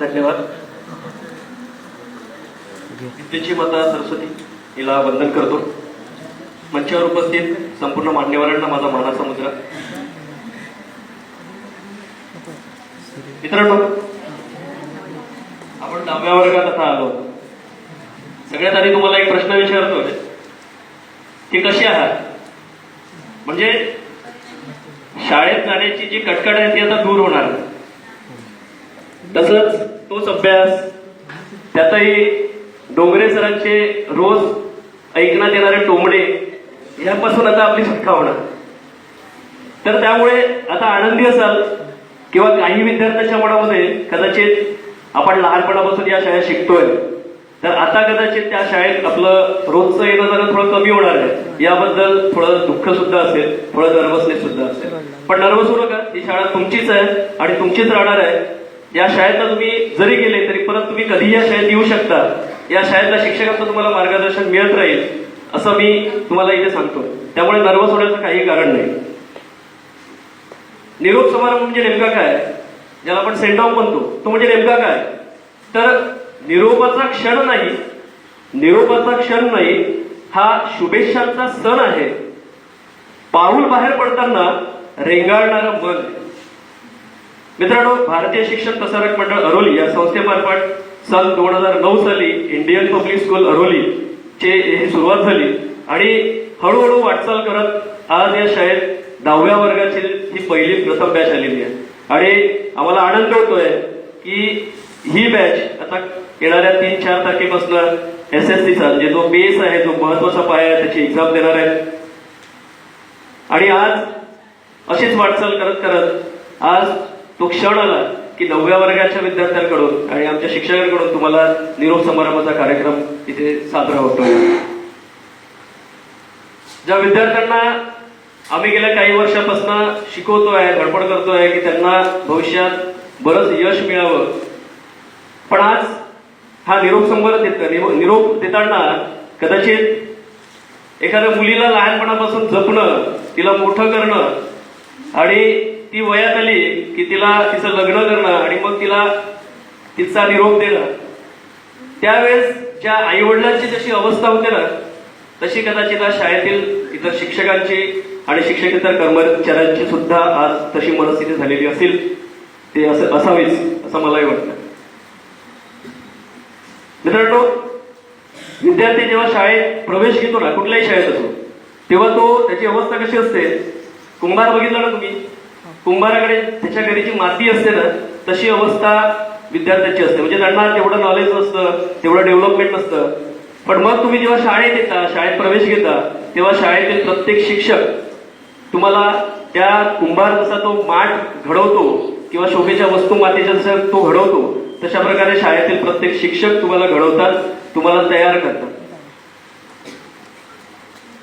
धन्यवाद. विद्येची माता सरस्वती हिला वंदन करतो. मंचावर उपस्थित संपूर्ण मान्यवरांना माझा मानाचा मुद्रा. मित्रांनो आपण दहाव्या वर्गात आता आलो. सगळ्यात आधी तुम्हाला एक प्रश्न विचारतोय. की कशी आहात? म्हणजे शाळेत जाण्याची जी कटकट आहे ती आता दूर होणार. तसंच तोच अभ्यास त्यातही डोंगरे सरांचे रोज ऐकण्यात येणारे टोमडे यापासून आता आपली सुटका होणार. तर त्यामुळे आता आनंदी असाल किंवा काही विद्यार्थ्यांच्या मनामध्ये कदाचित आपण लहानपणापासून या शाळेत शिकतोय तर आता कदाचित त्या शाळेत आपलं रोजचं येणं जाणं थोडं कमी होणार आहे. याबद्दल थोडं दुःख सुद्धा असेल थोडं नर्वसनेस सुद्धा असेल. पण नर्वस होऊ नका ही शाळा तुमचीच आहे आणि तुमचीच राहणार आहे. या शाळेतला तुम्ही जरी गेले तरी परत तुम्ही कधी या शाळेत येऊ शकता. या शाळेतल्या शिक्षकांचं तुम्हाला मार्गदर्शन मिळत राहील असं मी तुम्हाला इथे सांगतो. त्यामुळे नर्वस होण्याचं काही कारण नाही. निरोप समारंभ म्हणजे नेमका काय? ज्याला आपण सेंड ऑफ म्हणतो तो म्हणजे नेमका काय? तर निरोपाचा क्षण नाही निरोपाचा क्षण नाही हा शुभेच्छांचा सण आहे. पाऊल बाहेर पडताना रेंगाळणारं मन. मित्रांनो भारतीय शिक्षण प्रसारक मंडळ अरोली या संस्थेमार्फत सन दोन हजार नऊ साली इंडियन पब्लिक स्कूल अरोली चे ही सुरुवात झाली आणि हळूहळू वाटचाल करत आज या शाळेत दहाव्या वर्गाची ही पहिली प्रथम बॅच आलेली आहे. आणि आम्हाला आनंद होतोय की ही बॅच आता येणाऱ्या तीन चार तारखेपासून एस एस सीचा म्हणजे जो बेस आहे जो महत्त्वाचा पाया आहे त्याची एक्झाम देणार आहे आणि आज अशीच वाटचाल करत करत आज तो क्षण आला की नवव्या वर्गाच्या विद्यार्थ्यांकडून आणि आमच्या शिक्षकांकडून तुम्हाला निरोप समारंभाचा कार्यक्रम इथे साजरा होतो. ज्या विद्यार्थ्यांना आम्ही गेल्या काही वर्षापासून शिकवतोय धडपड करतोय की त्यांना भविष्यात बरंच यश मिळावं. पण आज हा निरोप संभार देत निरोप देताना कदाचित एखाद्या मुलीला लहानपणापासून जपणं तिला मोठं करणं आणि ती वयात आली की तिला तिचं लग्न करणं आणि मग तिला तिचा निरोप देणं. त्यावेळेस ज्या आई वडिलांची जशी अवस्था होते ना तशी कदाचित आज शाळेतील इतर शिक्षकांची आणि शिक्षकेतर कर्मचाऱ्यांची सुद्धा आज तशी मनस्थिती झालेली असेल ते असं असावीच असं मलाही वाटतं. मित्रांनो विद्यार्थी जेव्हा शाळेत प्रवेश घेतो ना कुठल्याही शाळेत असो तेव्हा तो त्याची अवस्था कशी असते? कुंभार बघितला ना तुम्ही? कुंभाराकडे त्याच्या घरी जी माती असते ना तशी अवस्था विद्यार्थ्याची असते. म्हणजे त्यांना तेवढं नॉलेज नसतं तेवढं डेव्हलपमेंट नसतं. पण मग तुम्ही जेव्हा शाळेत येता शाळेत प्रवेश घेता तेव्हा शाळेतील प्रत्येक शिक्षक तुम्हाला त्या कुंभार जसा तो माठ घडवतो किंवा शोभेच्या वस्तू मातीच्या जसं तो घडवतो तशा प्रकारे शाळेतील प्रत्येक शिक्षक तुम्हाला घडवतात तुम्हाला तयार करतात.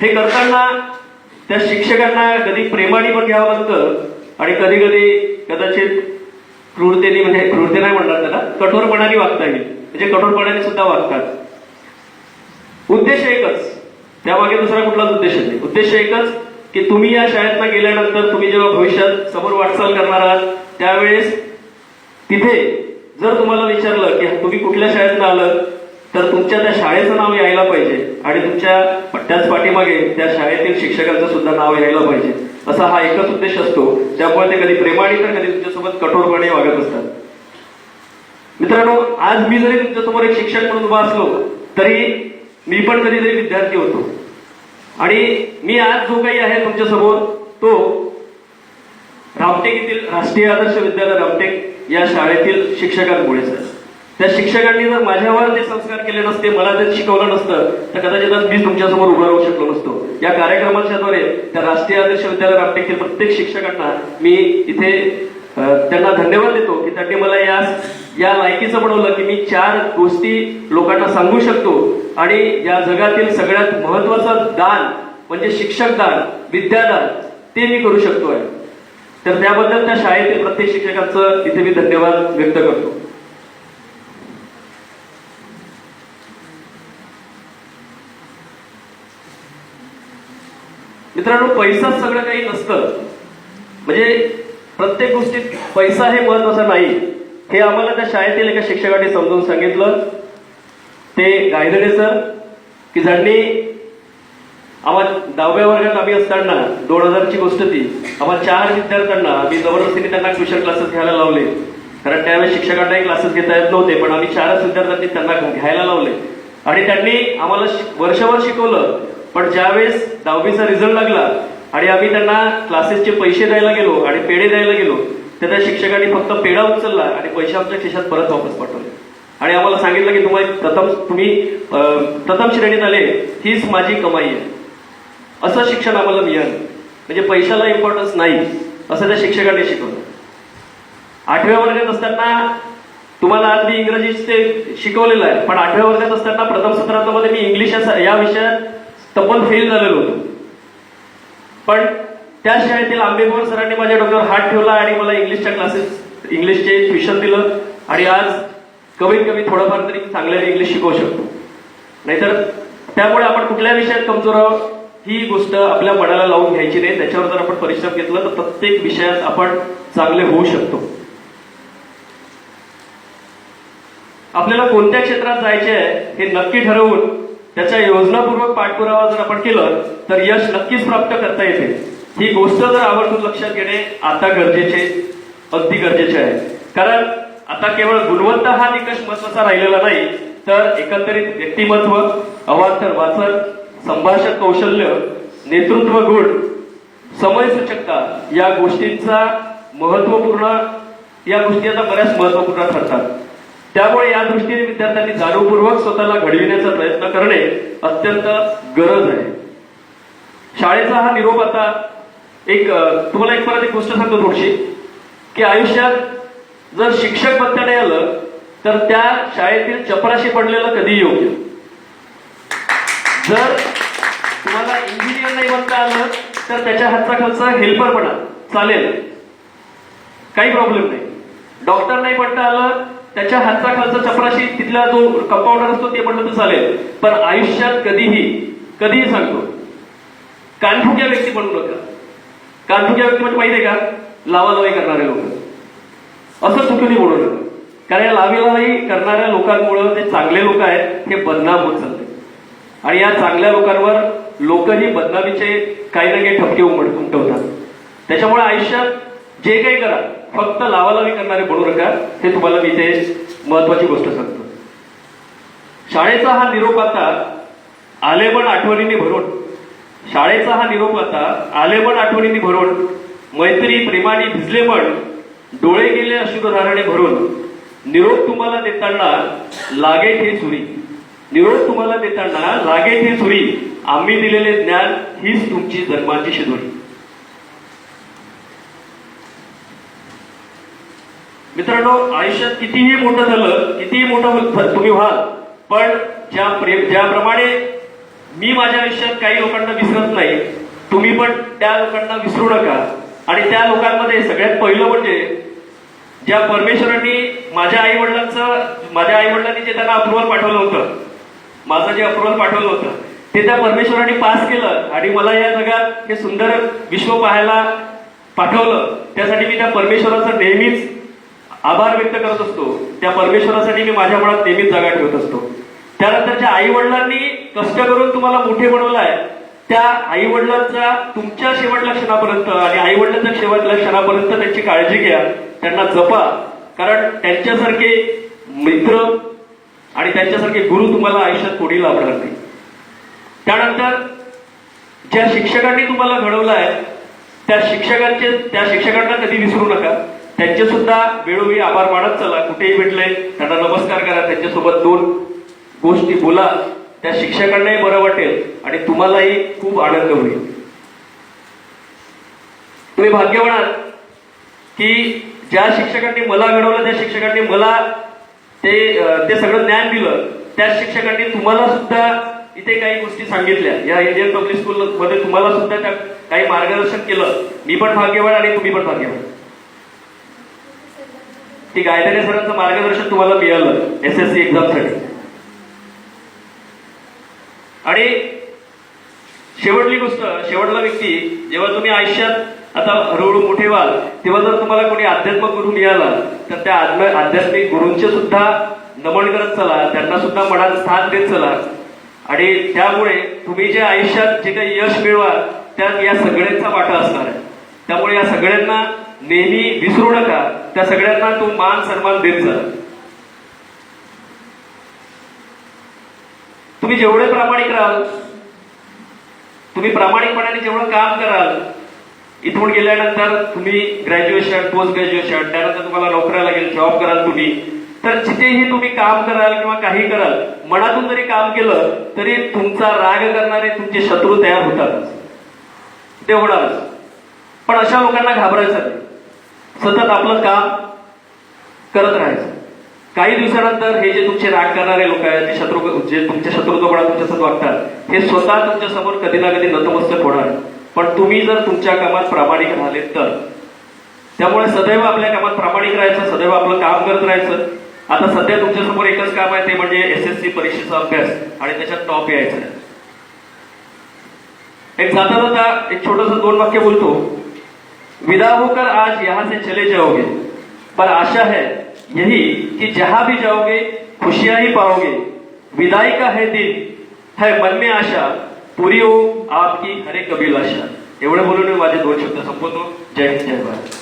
हे करताना त्या शिक्षकांना कधी प्रेमाने पण घ्यावं लागतं आणि कधी कधी कदाचित क्रूरतेने म्हणजे क्रूरते नाही म्हणणार त्याला कठोरपणाने वागता येईल. म्हणजे कठोरपणाने सुद्धा वागतात. उद्देश एकच. त्यामागे दुसरा कुठलाच उद्देश नाही. उद्देश एकच की तुम्ही या शाळेतनं गेल्यानंतर तुम्ही जेव्हा भविष्यात समोर वाटचाल करणार आहात त्यावेळेस तिथे जर तुम्हाला विचारलं की तुम्ही कुठल्या शाळेतनं आलं तर तुमच्या त्या शाळेचं नाव यायला पाहिजे आणि तुमच्या त्याच पाठीमागे त्या शाळेतील शिक्षकांचं सुद्धा नाव यायला पाहिजे. असा हा एकच उद्देश असतो. त्यामुळे ते कधी प्रेमाने तर कधी तुमच्यासोबत कठोरपणे वागत असतात. मित्रांनो आज मी जरी तुमच्यासमोर एक शिक्षक म्हणून उभा असलो तरी मी पण कधीतरी विद्यार्थी होतो. आणि मी आज जो काही आहे तुमच्यासमोर तो रामटेक येथील राष्ट्रीय आदर्श विद्यालय रामटेक या शाळेतील शिक्षकांमुळेच आहे. त्या शिक्षकांनी जर माझ्यावर जे संस्कार केले नसते मला जर शिकवलं नसतं तर कदाचित आज मी तुमच्यासमोर उभा राहू शकलो नसतो. या कार्यक्रमाच्याद्वारे त्या राष्ट्रीय आदर्श विद्यालय रामटेकतील प्रत्येक शिक्षकांना मी इथे त्यांना धन्यवाद देतो की त्यांनी मला या या लायकीचं बनवलं की मी चार गोष्टी लोकांना सांगू शकतो. आणि या जगातील सगळ्यात महत्वाचं दान म्हणजे शिक्षक दान विद्यादान ते मी करू शकतोय तर त्याबद्दल त्या शाळेतील प्रत्येक शिक्षकांचं इथे मी धन्यवाद व्यक्त करतो. मित्रांनो पैसाच सगळं काही नसतं. म्हणजे प्रत्येक गोष्टीत पैसा हे महत्त्वाचा नाही. हे आम्हाला त्या शाळेतील एका शिक्षकाने समजून सांगितलं. ते गायधडे सर की ज्यांनी आम्हाला दहाव्या वर्गात आम्ही असताना दोन हजारची गोष्ट ती आम्हाला चार विद्यार्थ्यांना आम्ही जबरदस्तीने त्यांना ट्युशन क्लासेस घ्यायला लावले. कारण त्यावेळेस शिक्षकांनाही क्लासेस घेता येत नव्हते पण आम्ही चारच विद्यार्थ्यांनी त्यांना घ्यायला लावले. आणि त्यांनी आम्हाला वर्षभर शिकवलं. पण ज्यावेळेस दहावीचा रिझल्ट लागला आणि आम्ही त्यांना क्लासेसचे पैसे द्यायला गेलो आणि पेढे द्यायला गेलो तर त्या शिक्षकांनी फक्त पेढा उचलला आणि पैसे आमच्या खिशात परत वापस पाठवले. आणि आम्हाला सांगितलं की तुम्हाला प्रथम तुम्ही प्रथम श्रेणीत आले हीच माझी कमाई आहे. असं शिक्षण आम्हाला मिळालं. म्हणजे पैशाला इम्पॉर्टन्स नाही असं त्या शिक्षकांनी शिकवलं. आठव्या वर्गात असताना तुम्हाला आज मी इंग्रजी शिकवलेलं आहे पण आठव्या वर्गात असताना प्रथम सत्रांमध्ये मी इंग्लिश या विषयात तपन फेल झालेलो होतो. पण त्या शाळेतील आंबेगोर सरांनी माझ्या डोक्यावर हात ठेवला आणि मला इंग्लिशच्या क्लासेस इंग्लिशचे ट्युशन दिलं. आणि आज कमीत कमी थोडंफार तरी चांगल्याने इंग्लिश शिकवू शकतो. नाहीतर त्यामुळे आपण कुठल्या विषयात कमजोर आहोत ही गोष्ट आपल्या मनाला लावून घ्यायची नाही. त्याच्यावर जर आपण परिश्रम घेतला तर प्रत्येक विषयात आपण चांगले होऊ शकतो. आपल्याला कोणत्या क्षेत्रात जायचे आहे हे नक्की ठरवून त्याच्या योजनापूर्वक पाठपुरावा जर आपण केलं तर यश नक्कीच प्राप्त करता येते. ही गोष्ट जर आवर्जून लक्षात घेणे आता गरजेचे अगदी गरजेचे आहे. कारण आता केवळ गुणवत्ता हा निकष महत्त्वाचा राहिलेला नाही तर एकंदरीत व्यक्तिमत्व अवांतर वाचन संभाषण कौशल्य नेतृत्व गुण समयसूचकता या गोष्टींचा महत्त्वपूर्ण या गोष्टी आता बऱ्याच महत्त्वपूर्ण ठरतात. त्यामुळे या दृष्टीने विद्यार्थ्यांनी जाणीवपूर्वक स्वतःला घडविण्याचा प्रयत्न करणे अत्यंत गरज आहे. शाळेचा हा निरोप आता एक तुम्हाला एक परत एक गोष्ट सांगतो थोडीशी की आयुष्यात जर शिक्षक पत्त्याने नाही आलं तर त्या शाळेतील चपराशी पडलेलं कधी योग्य. जर तुम्हाला इंजिनियर नाही बनता आलं तर त्याच्या हातचा खर्च हेल्पर म्हणा चालेल. काही प्रॉब्लेम नाही. डॉक्टर नाही बनता आलं त्याच्या हातचा खर्च चपराशी तिथला जो कंपाऊंडर असतो ते म्हटलं तर चालेल. पण आयुष्यात कधीही कधीही सांगतो. कानठुक्या व्यक्ती बनू नका. कानठुक्या व्यक्ती म्हणजे माहिती आहे का? लावालावी करणारे लोक. असं चुकीने बोलू नका. कारण या लावीलावी करणाऱ्या लोकांमुळं जे चांगले लोक आहेत हे बदनाम होत चालले. आणि या चांगल्या लोकांवर लोकही बदनामीचे काही ना काही ठपके उमट उमटवतात. त्याच्यामुळे आयुष्यात जे काही करा फक्त लावालावी करणारे बनू नका हे तुम्हाला मी इथे महत्वाची गोष्ट सांगतो. शाळेचा हा निरोप आता आलेबण आठवणीने भरून. शाळेचा हा निरोप आता आलेबण आठवणींनी भरून. मैत्री प्रेमाने भिजले पण डोळे गेले अश्रुधाराने भरून. निरोप तुम्हाला देताना लागे ठे सुरी. निरोप तुम्हाला देताना लागे ठे सुरी. आम्ही दिलेले ज्ञान हीच तुमची जन्माची शिदोरी. मित्रांनो आयुष्यात कितीही मोठं झालं कितीही मोठं तुम्ही व्हाल पण ज्या प्रेम ज्याप्रमाणे मी माझ्या आयुष्यात काही लोकांना विसरत नाही तुम्ही पण त्या लोकांना विसरू नका. आणि त्या लोकांमध्ये सगळ्यात पहिलं म्हणजे ज्या परमेश्वरांनी माझ्या आई वडिलांचं माझ्या आई वडिलांनी जे त्यांना अप्रुव्हल पाठवलं होतं माझं जे अप्रुव्हल पाठवलं होतं ते त्या परमेश्वरांनी पास केलं आणि मला या जगात हे सुंदर विश्व पाहायला पाठवलं. त्यासाठी मी त्या परमेश्वराचं नेहमीच आभार व्यक्त करत असतो. त्या परमेश्वरासाठी मी माझ्या मनात नेहमीच जागा ठेवत असतो. त्यानंतर ज्या आई वडिलांनी कष्ट करून तुम्हाला मोठे बनवलाय. त्या आई वडिलांचा तुमच्या शेवटल्या क्षणापर्यंत आणि आई वडिलांच्या शेवटल्या क्षणापर्यंत त्यांची काळजी घ्या. त्यांना जपा. कारण त्यांच्यासारखे मित्र आणि त्यांच्यासारखे गुरु तुम्हाला आयुष्यात कोणी लाभणार नाही. त्यानंतर ज्या शिक्षकांनी तुम्हाला घडवलं आहे त्या शिक्षकांचे त्या शिक्षकांना कधी विसरू नका. त्यांचे सुद्धा वेळोवेळी आभार मानत चला. कुठेही भेटले त्यांना नमस्कार करा. त्यांच्यासोबत दोन गोष्टी बोला. त्या शिक्षकांनाही बरं वाटेल आणि तुम्हालाही खूप आनंद होईल. तुम्ही भाग्यवान की ज्या शिक्षकांनी मला घडवलं त्या शिक्षकांनी मला ते ते सगळं ज्ञान दिलं त्या शिक्षकांनी तुम्हाला सुद्धा इथे काही गोष्टी सांगितल्या. या इंडियन पब्लिक स्कूल मध्ये तुम्हाला सुद्धा त्या काही मार्गदर्शन केलं. मी पण भाग्यवान आणि तुम्ही पण भाग्यवान. की गायदेने सरांचं मार्गदर्शन तुम्हाला मिळालं एस एस सी एक्झामसाठी आणि शेवटली गोष्ट शेवटला व्यक्ती जेव्हा तुम्ही आयुष्यात आता हळूहळू मोठे व्हाल तेव्हा जर तुम्हाला कोणी अध्यात्मक गुरु मिळाला तर त्या आध्यात्मिक गुरूंचे सुद्धा नमन करत चला त्यांना सुद्धा मनात स्थान देत चला. आणि त्यामुळे तुम्ही जे आयुष्यात जे काही यश मिळवाल त्यात या सगळ्यांचा वाटा असणार आहे. त्यामुळे या सगळ्यांना नेहमी विसरू नका. त्या सगळ्यांना तो मान सन्मान देत झाला तुम्ही जेवढे प्रामाणिक राहाल तुम्ही प्रामाणिकपणाने जेवढं काम कराल इथून गेल्यानंतर तुम्ही ग्रॅज्युएशन पोस्ट ग्रॅज्युएशन त्यानंतर तुम्हाला नोकऱ्या लागेल जॉब कराल तुम्ही तर जिथेही तुम्ही काम कराल किंवा काही कराल मनातून जरी काम केलं तरी तुमचा राग करणारे तुमचे शत्रू तयार होतातच ते होणारच. पण अशा लोकांना घाबरायचं नाही. सतत आपलं काम करत राहायचं. काही दिवसानंतर हे जे तुमचे राग करणारे लोक आहेत जे शत्रू जे तुमच्या शत्रुत्वपणा तुमच्यासोबत वागतात हे स्वतः तुमच्यासमोर कधी ना कधी नतमस्तक होणार. पण तुम्ही जर तुमच्या कामात प्रामाणिक राहिले तर. त्यामुळे सदैव आपल्या कामात प्रामाणिक राहायचं सदैव आपलं काम करत राहायचं. आता सध्या तुमच्यासमोर एकच काम आहे ते म्हणजे एस एस सी परीक्षेचा अभ्यास आणि त्याच्यात टॉप यायचं. एक जाता जाता एक छोटस दोन वाक्य बोलतो. विदा होकर आज यहाँ से चले जाओगे। पर आशा है यही कि जहाँ भी जाओगे, खुशियाँ ही पाओगे। विदाई का है दिन, है मन में आशा, पूरी हो आपकी हरे कबीलाशा। आशा बोलून बोलो माझे दोन शब्द संपवतो. जय हिंद, जय भारत.